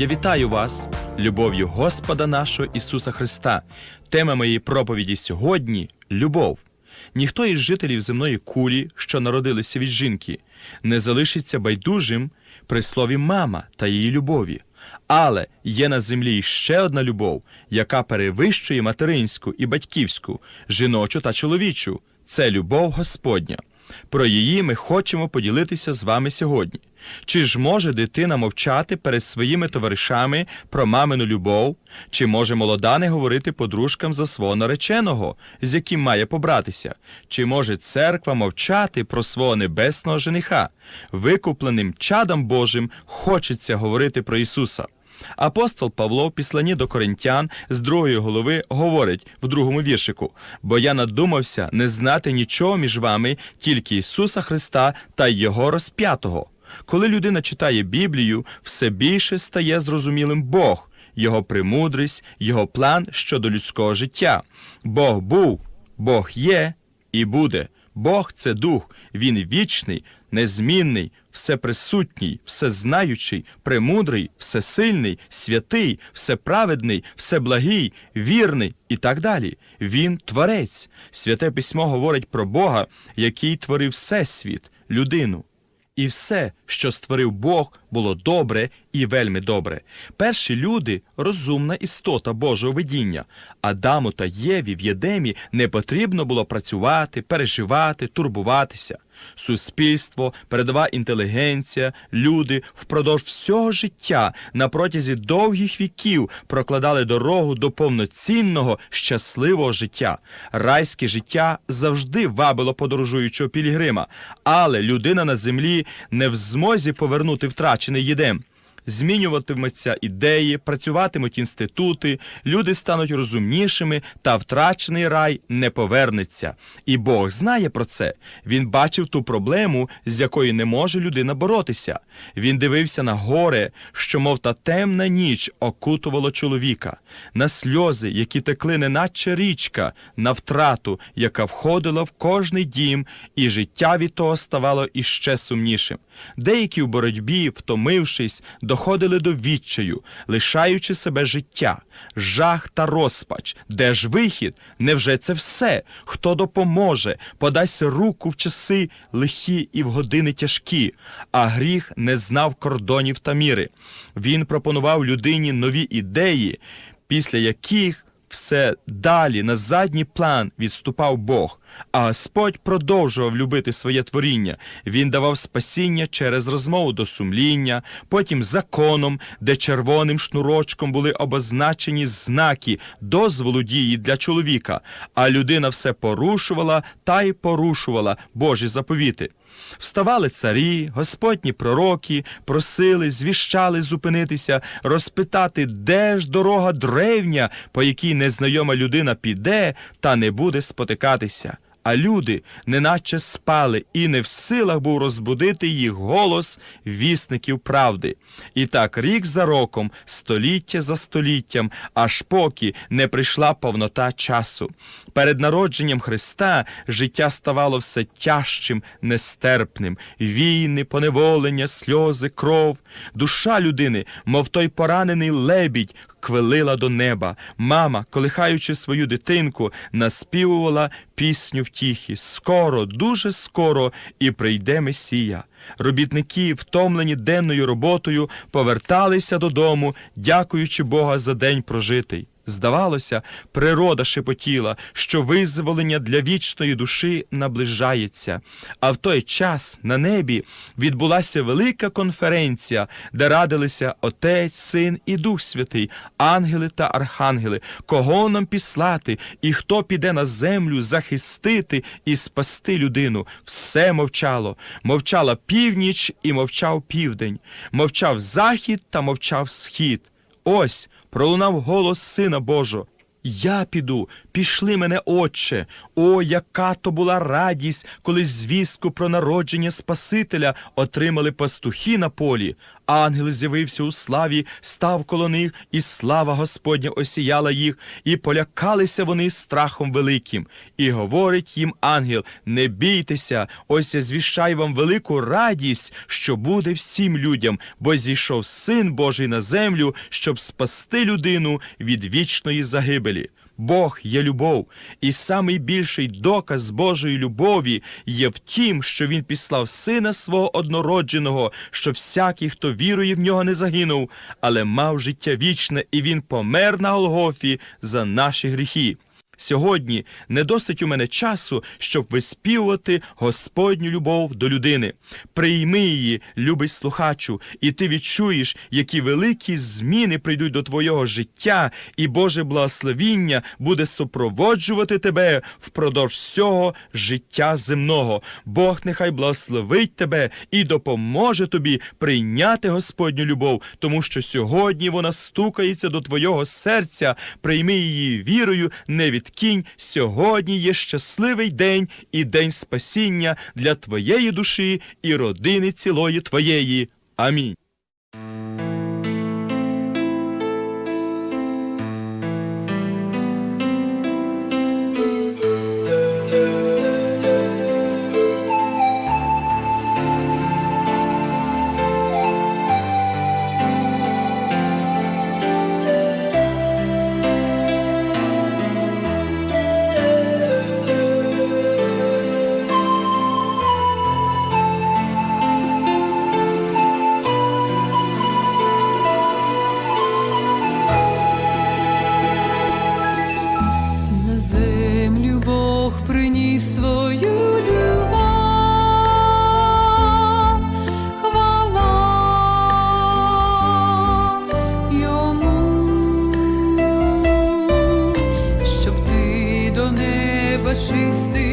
Я вітаю вас любов'ю Господа нашого Ісуса Христа. Тема моєї проповіді сьогодні любов. Ніхто із жителів земної кулі, що народилися від жінки, не залишиться байдужим при слові мама та її любові. Але є на землі ще одна любов, яка перевищує материнську і батьківську, жіночу та чоловічу. Це любов Господня. Про її ми хочемо поділитися з вами сьогодні. Чи ж може дитина мовчати перед своїми товаришами про мамину любов, чи може молода не говорити подружкам за свого нареченого, з яким має побратися? Чи може церква мовчати про свого небесного жениха? Викупленим чадам Божим хочеться говорити про Ісуса. Апостол Павло в післанні до коринтян з другої голови говорить в другому віршику: бо я надумався не знати нічого між вами, тільки Ісуса Христа та Його розп'ятого. Коли людина читає Біблію, все більше стає зрозумілим Бог, Його премудрість, Його план щодо людського життя. Бог був, Бог є і буде. Бог це дух, він вічний, незмінний, всеприсутній, всезнаючий, премудрий, всесильний, святий, всеправедний, всеблагий, вірний і так далі. Він творець. Святе письмо говорить про Бога, який творив всесвіт, людину. І все, що створив Бог, було добре і вельми добре. Перші люди розумна істота Божого видіння. Адаму та Єві в Єдемі не потрібно було працювати, переживати, турбуватися. Суспільство, передова інтелігенція, люди впродовж всього життя на протязі довгих віків прокладали дорогу до повноцінного щасливого життя. Райське життя завжди вабило подорожуючого пілігрима, але людина на землі не в змозі повернути втрачений єдем. Змінюватимуться ідеї, працюватимуть інститути, люди стануть розумнішими, та втрачений рай не повернеться. І Бог знає про це. Він бачив ту проблему, з якою не може людина боротися. Він дивився на горе, що, мов та темна ніч, окутувало чоловіка, на сльози, які текли неначе річка, на втрату, яка входила в кожний дім, і життя від того ставало іще сумнішим. Деякі в боротьбі, втомившись, доходили до відчаю, лишаючи себе життя, жах та розпач. Де ж вихід? Невже це все? Хто допоможе, подасть руку в часи лихі і в години тяжкі, а гріх не знав кордонів та міри. Він пропонував людині нові ідеї, після яких все далі на задній план відступав Бог, а Господь продовжував любити своє творіння. Він давав спасіння через розмову до сумління, потім законом, де червоним шнурочком були обозначені знаки дозволу дії для чоловіка, а людина все порушувала та й порушувала Божі заповіти. Вставали царі, господні пророки, просили, звіщали зупинитися, розпитати, де ж дорога древня, по якій незнайома людина піде та не буде спотикатися. А люди неначе спали, і не в силах був розбудити їх голос вісників правди. І так рік за роком, століття за століттям, аж поки не прийшла повнота часу. Перед народженням Христа життя ставало все тяжчим, нестерпним, війни, поневолення, сльози, кров. Душа людини, мов той поранений лебідь, квилила до неба. Мама, колихаючи свою дитинку, наспівувала пісню втіхи. Скоро, дуже скоро і прийде Месія. Робітники, втомлені денною роботою, поверталися додому, дякуючи Бога за день прожитий. Здавалося, природа шепотіла, що визволення для вічної душі наближається. А в той час на небі відбулася велика конференція, де радилися Отець, Син і Дух Святий, ангели та архангели, кого нам післати, і хто піде на землю захистити і спасти людину. Все мовчало. Мовчала північ і мовчав південь, мовчав захід та мовчав схід. Ось пролунав голос Сина Божого. Я піду, пішли мене, Отче. О, яка то була радість, коли звістку про народження Спасителя отримали пастухи на полі. Ангел з'явився у славі, став коло них, і слава Господня осіяла їх, і полякалися вони страхом великим. І говорить їм ангел: Не бійтеся, ось я звіщаю вам велику радість, що буде всім людям, бо зійшов син Божий на землю, щоб спасти людину від вічної загибелі. Бог є любов, і самий більший доказ Божої любові є в тім, що Він післав Сина свого однородженого, що всякий, хто вірує в нього, не загинув, але мав життя вічне, і Він помер на Голгофі за наші гріхи. Сьогодні не досить у мене часу, щоб виспівувати Господню любов до людини. Прийми її, любий слухачу, і ти відчуєш, які великі зміни прийдуть до твого життя, і Боже благословіння буде супроводжувати тебе впродовж всього життя земного. Бог нехай благословить тебе і допоможе тобі прийняти Господню любов, тому що сьогодні вона стукається до твого серця. Прийми її вірою, не відкинь. Сьогодні є щасливий день і день спасіння для твоєї душі і родини цілої твоєї. Амінь. свою любов, хвала йому, щоб ти до неба чистий.